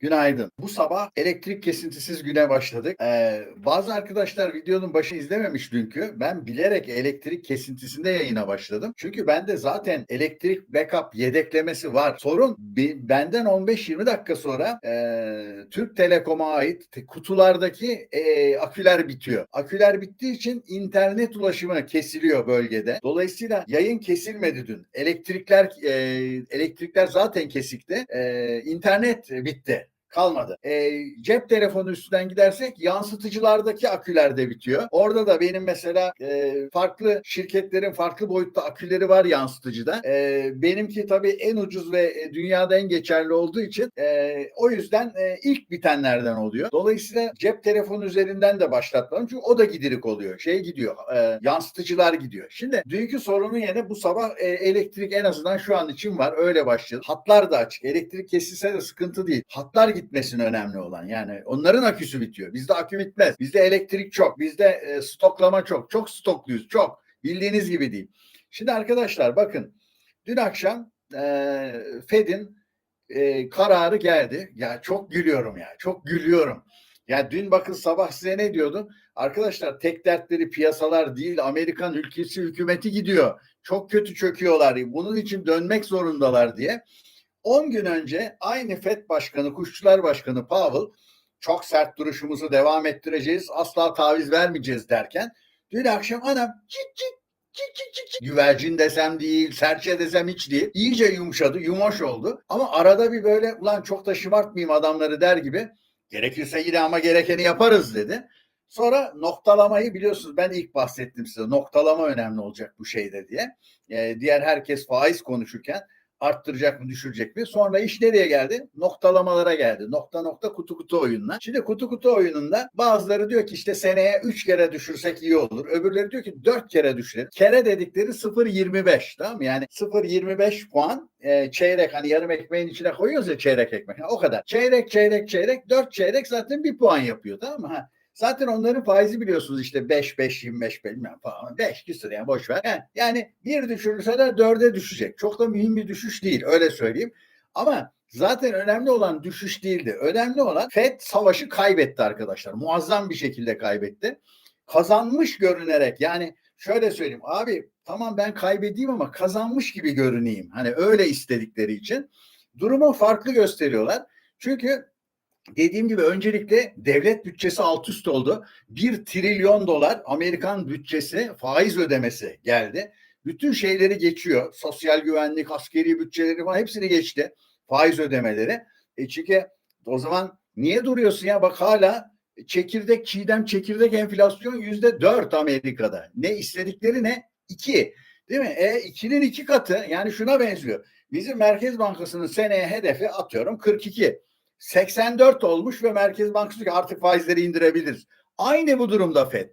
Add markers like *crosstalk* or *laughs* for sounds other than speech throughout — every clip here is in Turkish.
Günaydın. Bu sabah elektrik kesintisiz güne başladık. Ee, bazı arkadaşlar videonun başı izlememiş dünkü. Ben bilerek elektrik kesintisinde yayına başladım. Çünkü bende zaten elektrik backup yedeklemesi var. Sorun benden 15-20 dakika sonra e, Türk Telekom'a ait kutulardaki e, aküler bitiyor. Aküler bittiği için internet ulaşımı kesiliyor bölgede. Dolayısıyla yayın kesilmedi dün. Elektrikler e, elektrikler zaten kesikti. E, internet bitti kalmadı. E, cep telefonu üstünden gidersek yansıtıcılardaki aküler de bitiyor. Orada da benim mesela e, farklı şirketlerin farklı boyutta aküleri var yansıtıcıda. E, benimki tabii en ucuz ve e, dünyada en geçerli olduğu için e, o yüzden e, ilk bitenlerden oluyor. Dolayısıyla cep telefonu üzerinden de başlatmadım. Çünkü o da gidirik oluyor. Şey gidiyor. E, yansıtıcılar gidiyor. Şimdi dünkü sorunun yerine bu sabah e, elektrik en azından şu an için var. Öyle başladı. Hatlar da açık. Elektrik kesilse de sıkıntı değil. Hatlar gitmesin önemli olan. Yani onların aküsü bitiyor. Bizde akü bitmez. Bizde elektrik çok. Bizde e, stoklama çok. Çok stokluyuz. Çok. Bildiğiniz gibi değil. Şimdi arkadaşlar bakın. Dün akşam e, Fed'in e, kararı geldi. Ya çok gülüyorum ya. Çok gülüyorum. Ya dün bakın sabah size ne diyordum? Arkadaşlar tek dertleri piyasalar değil Amerikan ülkesi hükümeti gidiyor. Çok kötü çöküyorlar. Bunun için dönmek zorundalar diye. 10 gün önce aynı FED Başkanı, Kuşçular Başkanı Powell çok sert duruşumuzu devam ettireceğiz, asla taviz vermeyeceğiz derken dün akşam anam cik cik cik cik cik güvercin desem değil, serçe desem hiç değil. İyice yumuşadı, yumoş oldu. Ama arada bir böyle ulan çok da şımartmayayım adamları der gibi gerekirse yine ama gerekeni yaparız dedi. Sonra noktalamayı biliyorsunuz ben ilk bahsettim size. Noktalama önemli olacak bu şeyde diye. Ee, diğer herkes faiz konuşurken arttıracak mı düşürecek mi? Sonra iş nereye geldi? Noktalamalara geldi. Nokta nokta kutu kutu oyununa. Şimdi kutu kutu oyununda bazıları diyor ki işte seneye 3 kere düşürsek iyi olur. Öbürleri diyor ki 4 kere düşürelim. Kere dedikleri 0.25 tamam mı? Yani 0.25 puan e, çeyrek hani yarım ekmeğin içine koyuyoruz ya çeyrek ekmek. Ha, o kadar. Çeyrek çeyrek çeyrek 4 çeyrek zaten bir puan yapıyor tamam mı? Ha. Zaten onların faizi biliyorsunuz işte 5 5 25 bilmem falan 5 küsur yani boş ver. Yani, yani bir düşürürse de dörde düşecek. Çok da mühim bir düşüş değil öyle söyleyeyim. Ama zaten önemli olan düşüş değildi. Önemli olan FED savaşı kaybetti arkadaşlar. Muazzam bir şekilde kaybetti. Kazanmış görünerek yani şöyle söyleyeyim abi tamam ben kaybedeyim ama kazanmış gibi görüneyim. Hani öyle istedikleri için durumu farklı gösteriyorlar. Çünkü dediğim gibi öncelikle devlet bütçesi alt üst oldu. Bir trilyon dolar Amerikan bütçesi faiz ödemesi geldi. Bütün şeyleri geçiyor. Sosyal güvenlik, askeri bütçeleri falan hepsini geçti. Faiz ödemeleri. E çünkü o zaman niye duruyorsun ya? Bak hala çekirdek, çiğdem çekirdek enflasyon yüzde dört Amerika'da. Ne istedikleri ne? İki. Değil mi? E ikinin iki katı yani şuna benziyor. Bizim Merkez Bankası'nın seneye hedefi atıyorum 42. 84 olmuş ve Merkez Bankası diyor ki artık faizleri indirebiliriz. Aynı bu durumda FED.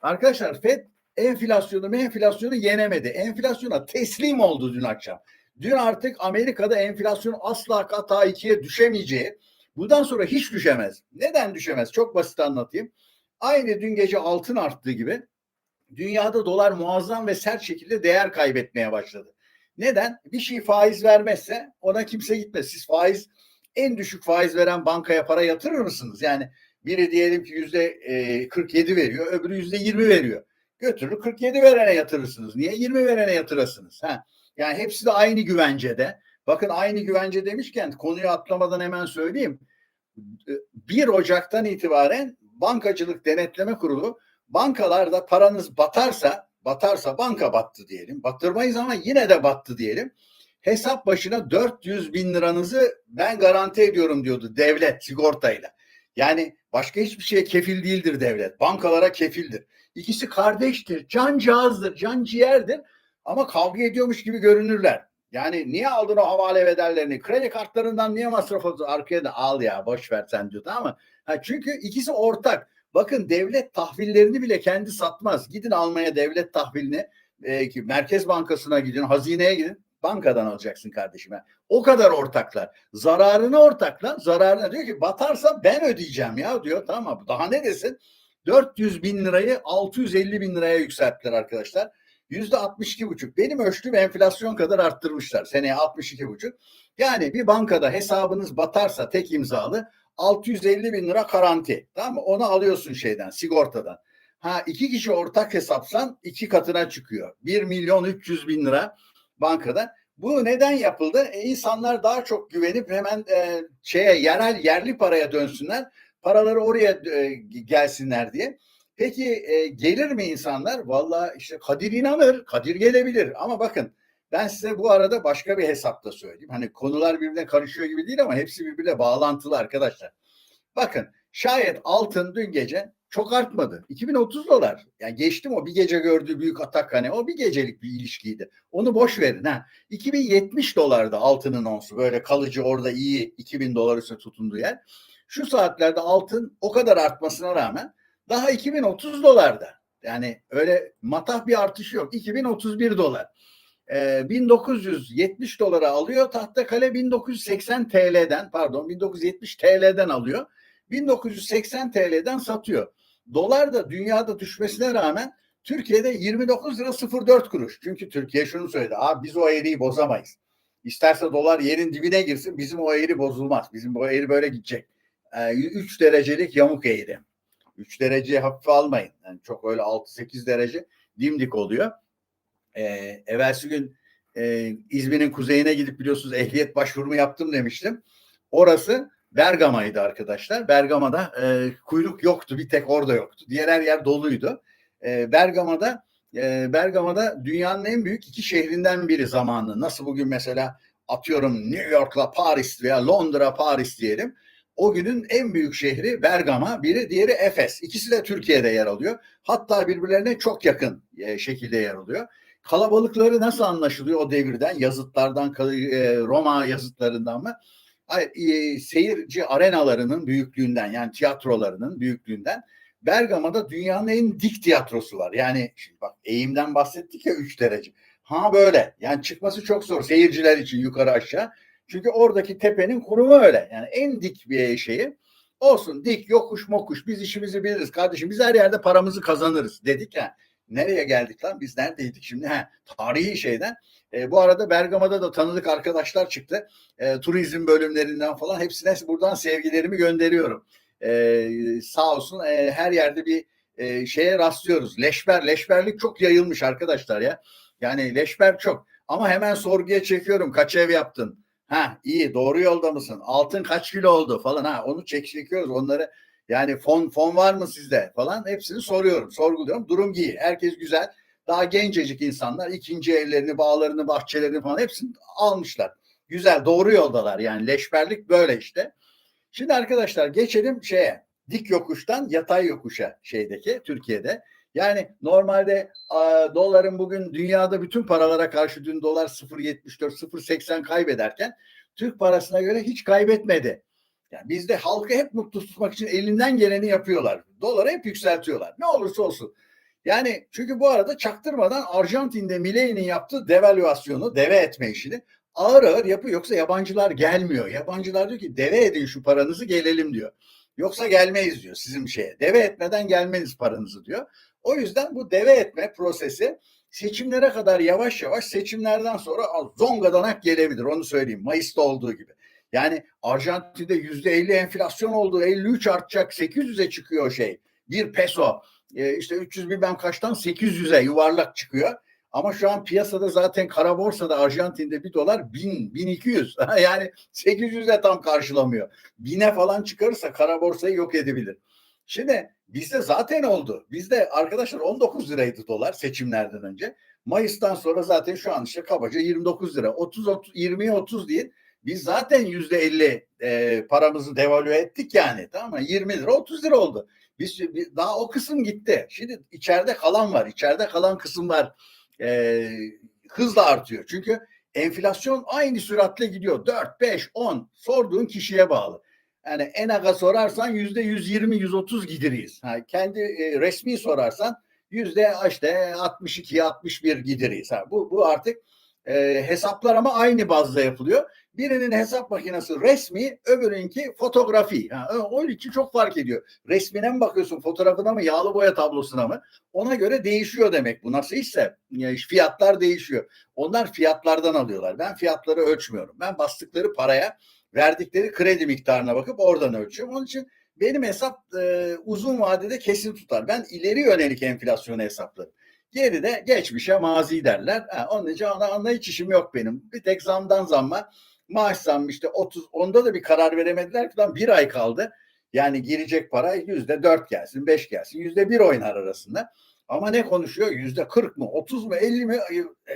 Arkadaşlar FED enflasyonu enflasyonu yenemedi. Enflasyona teslim oldu dün akşam. Dün artık Amerika'da enflasyon asla kata ikiye düşemeyeceği, bundan sonra hiç düşemez. Neden düşemez? Çok basit anlatayım. Aynı dün gece altın arttığı gibi dünyada dolar muazzam ve sert şekilde değer kaybetmeye başladı. Neden? Bir şey faiz vermezse ona kimse gitmez. Siz faiz en düşük faiz veren bankaya para yatırır mısınız? Yani biri diyelim ki yüzde e, 47 veriyor, öbürü yüzde 20 veriyor. Götürür 47 verene yatırırsınız. Niye 20 verene yatırasınız? Ha? Yani hepsi de aynı güvencede. Bakın aynı güvence demişken konuyu atlamadan hemen söyleyeyim. 1 Ocak'tan itibaren Bankacılık Denetleme Kurulu bankalarda paranız batarsa batarsa banka battı diyelim. Batırmayız ama yine de battı diyelim hesap başına 400 bin liranızı ben garanti ediyorum diyordu devlet sigortayla. Yani başka hiçbir şeye kefil değildir devlet. Bankalara kefildir. İkisi kardeştir, can cihazdır, can ciğerdir ama kavga ediyormuş gibi görünürler. Yani niye aldın o havale bedellerini? Kredi kartlarından niye masraf oldu? Arkaya da al ya boş ver sen diyor tamam mı? Ha, çünkü ikisi ortak. Bakın devlet tahvillerini bile kendi satmaz. Gidin almaya devlet tahvilini. E, Merkez Bankası'na gidin, hazineye gidin bankadan alacaksın kardeşime. O kadar ortaklar. Zararını ortaklar. Zararına diyor ki batarsa ben ödeyeceğim ya diyor. Tamam daha ne desin? 400 bin lirayı 650 bin liraya yükselttiler arkadaşlar. Yüzde 62 buçuk. Benim ölçtüğüm enflasyon kadar arttırmışlar. Seneye 62 buçuk. Yani bir bankada hesabınız batarsa tek imzalı 650 bin lira garanti. Tamam mı? Onu alıyorsun şeyden, sigortadan. Ha iki kişi ortak hesapsan iki katına çıkıyor. 1 milyon 300 bin lira bankada. Bu neden yapıldı? E, insanlar daha çok güvenip hemen e, şeye yerel yerli paraya dönsünler. Paraları oraya e, gelsinler diye. Peki e, gelir mi insanlar? Valla işte Kadir inanır, Kadir gelebilir. Ama bakın ben size bu arada başka bir hesapta söyleyeyim. Hani konular birbirine karışıyor gibi değil ama hepsi birbirine bağlantılı arkadaşlar. Bakın şayet altın dün gece çok artmadı. 2030 dolar. Yani geçtim o bir gece gördüğü büyük atak hani o bir gecelik bir ilişkiydi. Onu boş verin ha. 2070 dolarda altının onsu böyle kalıcı orada iyi 2000 dolar üstüne tutunduğu yer. Şu saatlerde altın o kadar artmasına rağmen daha 2030 dolarda. Yani öyle matah bir artış yok. 2031 dolar. Ee, 1970 dolara alıyor. Tahtakale 1980 TL'den pardon 1970 TL'den alıyor. 1980 TL'den satıyor. Dolar da dünyada düşmesine rağmen Türkiye'de 29 lira 04 kuruş. Çünkü Türkiye şunu söyledi. Abi biz o eğriyi bozamayız. İsterse dolar yerin dibine girsin bizim o eğri bozulmaz. Bizim o eğri böyle gidecek. Ee, 3 derecelik yamuk eğri. 3 dereceyi hafife almayın. Yani çok öyle 6-8 derece dimdik oluyor. Ee, evvelsi gün e, İzmir'in kuzeyine gidip biliyorsunuz ehliyet başvurumu yaptım demiştim. Orası Bergama'ydı arkadaşlar. Bergama'da e, kuyruk yoktu. Bir tek orada yoktu. Diğer her yer doluydu. E, Bergama'da e, Bergama'da dünyanın en büyük iki şehrinden biri zamanı. Nasıl bugün mesela atıyorum New York'la Paris veya Londra Paris diyelim. O günün en büyük şehri Bergama, biri diğeri Efes. İkisi de Türkiye'de yer alıyor. Hatta birbirlerine çok yakın e, şekilde yer alıyor. Kalabalıkları nasıl anlaşılıyor o devirden? Yazıtlardan, e, Roma yazıtlarından mı? E, seyirci arenalarının büyüklüğünden yani tiyatrolarının büyüklüğünden Bergama'da dünyanın en dik tiyatrosu var. Yani şimdi bak eğimden bahsettik ya 3 derece. Ha böyle. Yani çıkması çok zor seyirciler için yukarı aşağı. Çünkü oradaki tepenin kurumu öyle. Yani en dik bir şeyi. Olsun dik yokuş mokuş biz işimizi biliriz kardeşim. Biz her yerde paramızı kazanırız dedik ya. Nereye geldik lan? Biz neredeydik şimdi? Ha, tarihi şeyden. E, bu arada Bergama'da da tanıdık arkadaşlar çıktı. E, turizm bölümlerinden falan hepsine buradan sevgilerimi gönderiyorum. E, sağ olsun e, her yerde bir e, şeye rastlıyoruz. Leşber, leşberlik çok yayılmış arkadaşlar ya. Yani leşber çok. Ama hemen sorguya çekiyorum. Kaç ev yaptın? Ha iyi doğru yolda mısın? Altın kaç kilo oldu falan ha onu çek çekiyoruz onları yani fon fon var mı sizde falan? Hepsini soruyorum sorguluyorum. Durum iyi herkes güzel. Daha gencecik insanlar ikinci evlerini bağlarını bahçelerini falan hepsini almışlar. Güzel doğru yoldalar yani. Leşberlik böyle işte. Şimdi arkadaşlar geçelim şeye dik yokuştan yatay yokuşa şeydeki Türkiye'de. Yani normalde a, doların bugün dünyada bütün paralara karşı dün dolar 0.74 0.80 kaybederken Türk parasına göre hiç kaybetmedi. Yani bizde halkı hep mutlu tutmak için elinden geleni yapıyorlar. Doları hep yükseltiyorlar. Ne olursa olsun. Yani çünkü bu arada çaktırmadan Arjantin'de Milei'nin yaptığı devalüasyonu, deve etme işini ağır ağır yapıyor. Yoksa yabancılar gelmiyor. Yabancılar diyor ki deve edin şu paranızı gelelim diyor. Yoksa gelmeyiz diyor sizin şeye. Deve etmeden gelmeniz paranızı diyor. O yüzden bu deve etme prosesi seçimlere kadar yavaş yavaş seçimlerden sonra zongadanak gelebilir. Onu söyleyeyim. Mayıs'ta olduğu gibi. Yani Arjantin'de yüzde 50 enflasyon oldu. 53 artacak. 800'e çıkıyor şey. Bir peso. E, işte 300 bilmem kaçtan 800'e yuvarlak çıkıyor. Ama şu an piyasada zaten kara borsada Arjantin'de bir dolar 1000, 1200. *laughs* yani 800'e tam karşılamıyor. Bine falan çıkarırsa kara borsayı yok edebilir. Şimdi bizde zaten oldu. Bizde arkadaşlar 19 liraydı dolar seçimlerden önce. Mayıs'tan sonra zaten şu an işte kabaca 29 lira. 30, 30 20'ye 30 değil. Biz zaten yüzde 50 e, paramızı devalüe ettik yani tamam mı? 20 lira 30 lira oldu. Biz daha o kısım gitti. Şimdi içeride kalan var. İçeride kalan kısımlar e, hızla artıyor. Çünkü enflasyon aynı süratle gidiyor. 4, 5, 10 sorduğun kişiye bağlı. Yani en aga sorarsan yüzde 120, 130 gideriyiz. Ha, kendi e, resmi sorarsan yüzde işte 62, 61 gideriyiz. Ha, bu, bu artık e, hesaplar ama aynı bazda yapılıyor. Birinin hesap makinesi resmi, öbürünki fotoğrafi. Ha, onun için çok fark ediyor. Resmine mi bakıyorsun, fotoğrafına mı, yağlı boya tablosuna mı? Ona göre değişiyor demek bu. Nasıl ise fiyatlar değişiyor. Onlar fiyatlardan alıyorlar. Ben fiyatları ölçmüyorum. Ben bastıkları paraya, verdikleri kredi miktarına bakıp oradan ölçüyorum. Onun için benim hesap e, uzun vadede kesin tutar. Ben ileri yönelik enflasyonu hesaplarım. Geride geçmişe mazi derler. Ha, onun için ona, onunla hiç işim yok benim. Bir tek zamdan zamma maaş zammı işte 30 onda da bir karar veremediler ki bir ay kaldı. Yani girecek para yüzde dört gelsin, beş gelsin, yüzde bir oynar arasında. Ama ne konuşuyor? Yüzde kırk mı, otuz mu, elli mi?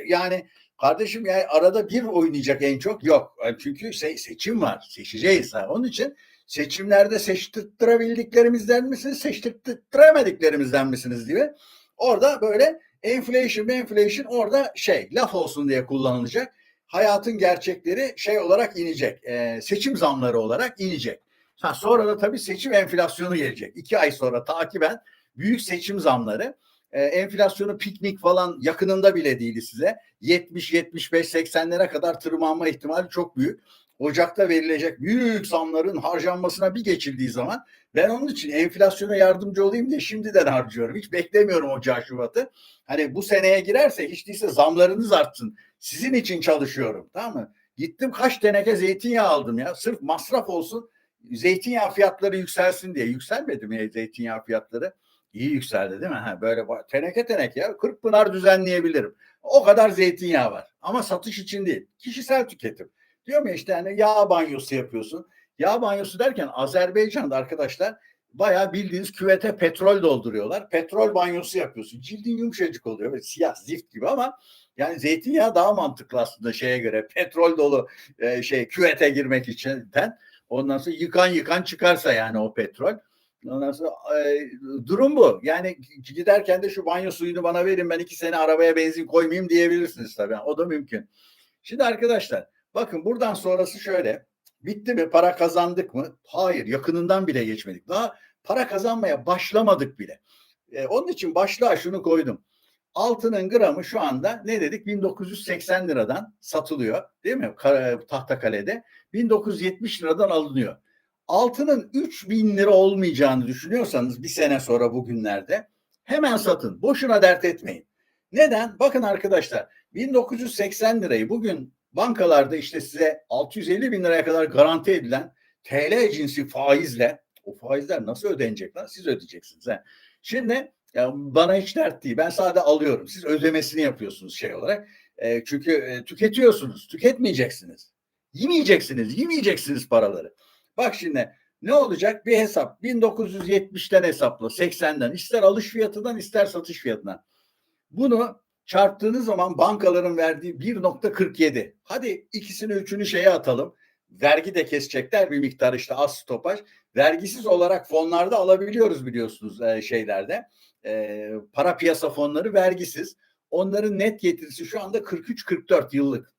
Yani kardeşim yani arada bir oynayacak en çok yok. Çünkü se- seçim var, seçeceğiz. Ha. Onun için seçimlerde seçtirttirabildiklerimizden misiniz, seçtirttiremediklerimizden misiniz diye. Orada böyle enflation, enflation orada şey laf olsun diye kullanılacak. Hayatın gerçekleri şey olarak inecek. E, seçim zamları olarak inecek. Ha, sonra da tabii seçim enflasyonu gelecek. İki ay sonra takiben büyük seçim zamları. E, enflasyonu piknik falan yakınında bile değil size. 70, 75, 80'lere kadar tırmanma ihtimali çok büyük. Ocak'ta verilecek büyük zamların harcanmasına bir geçildiği zaman ben onun için enflasyona yardımcı olayım diye şimdiden harcıyorum. Hiç beklemiyorum Ocağı Şubat'ı. Hani bu seneye girerse hiç değilse zamlarınız artsın. Sizin için çalışıyorum tamam mı? Gittim kaç teneke zeytinyağı aldım ya. Sırf masraf olsun. Zeytinyağı fiyatları yükselsin diye. Yükselmedi mi zeytinyağı fiyatları? İyi yükseldi değil mi? Ha, böyle teneke teneke ya. Kırk pınar düzenleyebilirim. O kadar zeytinyağı var. Ama satış için değil. Kişisel tüketim. Diyorum ya işte hani yağ banyosu yapıyorsun. Yağ banyosu derken Azerbaycan'da arkadaşlar bayağı bildiğiniz küvete petrol dolduruyorlar. Petrol banyosu yapıyorsun. Cildin yumuşacık oluyor. Böyle siyah zift gibi ama yani zeytinyağı daha mantıklı aslında şeye göre. Petrol dolu e, şey küvete girmek için. Ondan sonra yıkan yıkan çıkarsa yani o petrol. Ondan sonra e, durum bu. Yani giderken de şu banyo suyunu bana verin ben iki sene arabaya benzin koymayayım diyebilirsiniz tabii. O da mümkün. Şimdi arkadaşlar bakın buradan sonrası şöyle. Bitti mi? Para kazandık mı? Hayır. Yakınından bile geçmedik. Daha para kazanmaya başlamadık bile. E, onun için başlığa şunu koydum. Altının gramı şu anda ne dedik? 1980 liradan satılıyor. Değil mi? Tahtakale'de. 1970 liradan alınıyor. Altının 3000 lira olmayacağını düşünüyorsanız bir sene sonra bugünlerde hemen satın. Boşuna dert etmeyin. Neden? Bakın arkadaşlar 1980 lirayı bugün bankalarda işte size 650 bin liraya kadar garanti edilen TL cinsi faizle o faizler nasıl ödenecek lan? Siz ödeyeceksiniz. He. Şimdi ya bana hiç dert değil. Ben sadece alıyorum. Siz ödemesini yapıyorsunuz şey olarak. E, çünkü e, tüketiyorsunuz. Tüketmeyeceksiniz. Yemeyeceksiniz. Yemeyeceksiniz paraları. Bak şimdi ne olacak? Bir hesap 1970'ten hesapla 80'den ister alış fiyatından ister satış fiyatından. Bunu çarptığınız zaman bankaların verdiği 1.47. Hadi ikisini üçünü şeye atalım. Vergi de kesecekler bir miktar işte az stopaj. Vergisiz olarak fonlarda alabiliyoruz biliyorsunuz e, şeylerde. E, para piyasa fonları vergisiz. Onların net getirisi şu anda 43-44 yıllık.